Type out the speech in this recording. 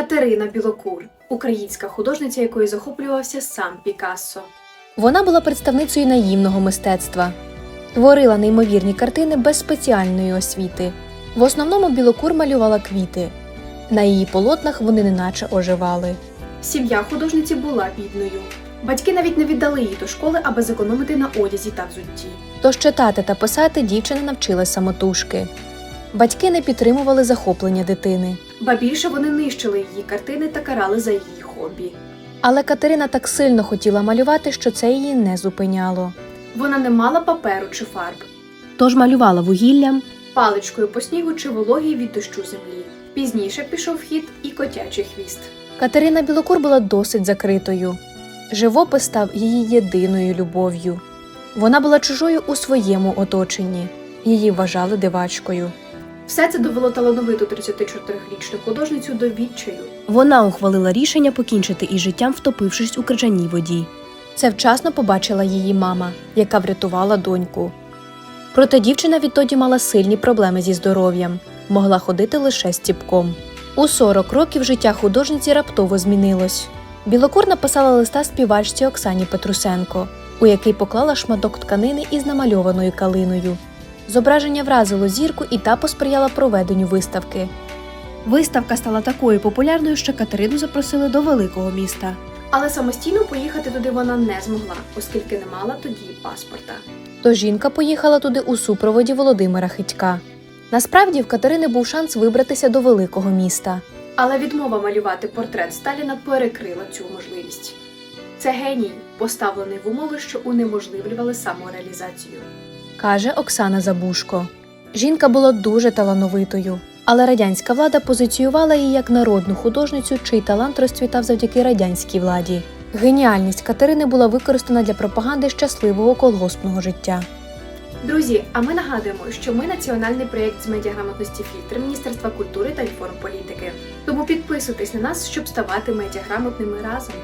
Катерина Білокур, українська художниця, якою захоплювався сам Пікассо. Вона була представницею наївного мистецтва, творила неймовірні картини без спеціальної освіти. В основному білокур малювала квіти. На її полотнах вони неначе оживали. Сім'я художниці була бідною. Батьки навіть не віддали її до школи, аби зекономити на одязі та взутті. Тож читати та писати дівчина навчилась самотужки. Батьки не підтримували захоплення дитини. Ба більше вони нищили її картини та карали за її хобі. Але Катерина так сильно хотіла малювати, що це її не зупиняло. Вона не мала паперу чи фарб, Тож малювала вугіллям, паличкою по снігу чи вологій від дощу землі. Пізніше пішов хід і котячий хвіст. Катерина Білокур була досить закритою. Живопис став її єдиною любов'ю. Вона була чужою у своєму оточенні. Її вважали дивачкою. Все це довело талановиту 34-річну художницю до відчаю. Вона ухвалила рішення покінчити із життям, втопившись у крижаній воді. Це вчасно побачила її мама, яка врятувала доньку. Проте дівчина відтоді мала сильні проблеми зі здоров'ям, могла ходити лише стіпком. У 40 років життя художниці раптово змінилось. Білокур написала листа співачці Оксані Петрусенко, у який поклала шматок тканини із намальованою калиною. Зображення вразило зірку і та посприяла проведенню виставки. Виставка стала такою популярною, що Катерину запросили до великого міста. Але самостійно поїхати туди вона не змогла, оскільки не мала тоді паспорта. То жінка поїхала туди у супроводі Володимира Хитька. Насправді в Катерини був шанс вибратися до великого міста. Але відмова малювати портрет Сталіна перекрила цю можливість. Це геній, поставлений в умови, що унеможливлювали самореалізацію. Каже Оксана Забушко. Жінка була дуже талановитою, але радянська влада позиціювала її як народну художницю, чий талант розцвітав завдяки радянській владі. Геніальність Катерини була використана для пропаганди щасливого колгоспного життя. Друзі, а ми нагадуємо, що ми національний проєкт з медіаграмотності фільтр Міністерства культури та інформполітики. Тому підписуйтесь на нас, щоб ставати медіаграмотними разом.